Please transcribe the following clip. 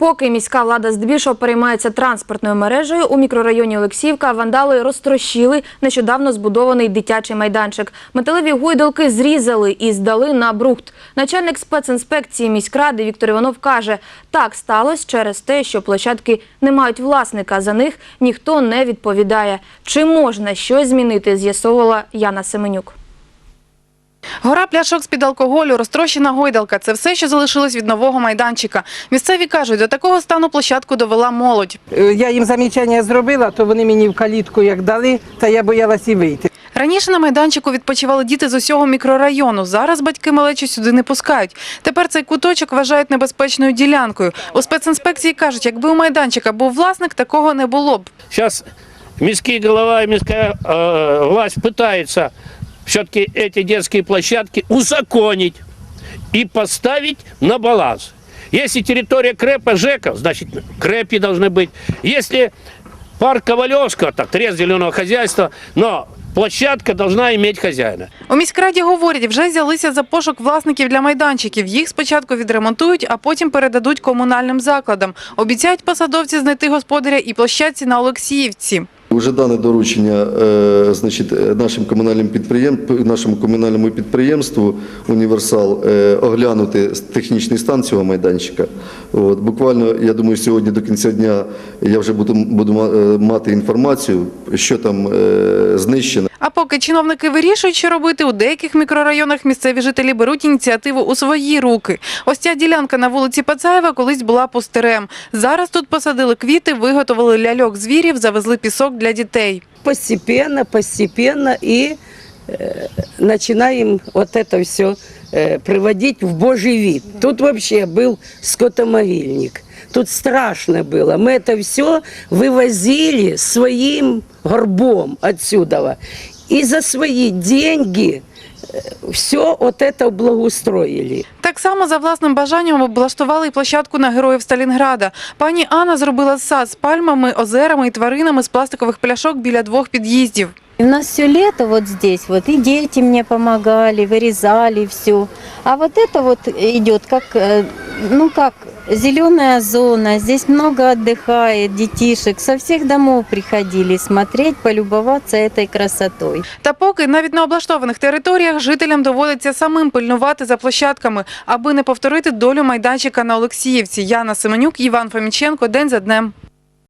Поки міська влада здебільшого переймається транспортною мережею, у мікрорайоні Олексіївка вандали розтрощили нещодавно збудований дитячий майданчик. Металеві гойдалки зрізали і здали на брухт. Начальник спецінспекції міськради Віктор Іванов каже, так сталося через те, що площадки не мають власника. За них ніхто не відповідає. Чи можна щось змінити, з'ясовувала Яна Семенюк. Гора пляшок з-під алкоголю, розтрощена гойдалка – це все, що залишилось від нового майданчика. Місцеві кажуть, до такого стану площадку довела молодь. Е, Я їм замічання зробила, то вони мені в калітку як дали, та я боялася і вийти. Раніше на майданчику відпочивали діти з усього мікрорайону. Зараз батьки малечі сюди не пускають. Тепер цей куточок вважають небезпечною ділянкою. У спецінспекції кажуть, якби у майданчика був власник, такого не було б. Сейчас міський голова и міськая э, власть пытается все-таки эти детские площадки узаконить и поставить на баланс. Если территория КРЭПа ЖЭКов, значит КРЭПи должны быть. Если парк Ковалевского, так трез зеленого хозяйства, но площадка должна иметь хозяина. У міськраді говорять, вже взялися за пошук власників для майданчиків. Їх спочатку відремонтують, а потім передадуть комунальним закладам. Обіцяють посадовці знайти господаря і площадці на Олексіївці. Уже дане доручення е, значить, е, нашим комунальним підприєм... нашому комунальному підприємству Універсал е, оглянути технічний стан цього майданчика. От, буквально, я думаю, сьогодні до кінця дня я вже буду, буду мати інформацію, що там знищено. А поки чиновники вирішують, що робити, у деяких мікрорайонах місцеві жителі беруть ініціативу у свої руки. Ось ця ділянка на вулиці Пацаєва колись була пустирем. Зараз тут посадили квіти, виготовили ляльок звірів, завезли пісок для дітей. постепенно, постепенно и э, начинаем вот это все э, приводить в Божий вид. Тут вообще был скотомогильник. Тут страшно было. Мы это все вывозили своим горбом отсюда. И за свои деньги все вот это благоустроили. Так само за власним бажанням облаштували і площадку на героїв Сталінграда. Пані Анна зробила сад з пальмами, озерами і тваринами з пластикових пляшок біля двох під'їздів. И У нас все лето вот здесь вот, и дети мне помогали, вырезали все. А вот это вот идет как, э, ну как, зеленая зона. Здесь много отдыхает детишек. Со всех домов приходили смотреть, полюбоваться этой красотой. Та поки навіть на облаштованих територіях жителям доводиться самим пильнувати за площадками, аби не повторити долю майданчика на Олексіївці. Яна Семенюк, Іван Фоміченко. День за днем.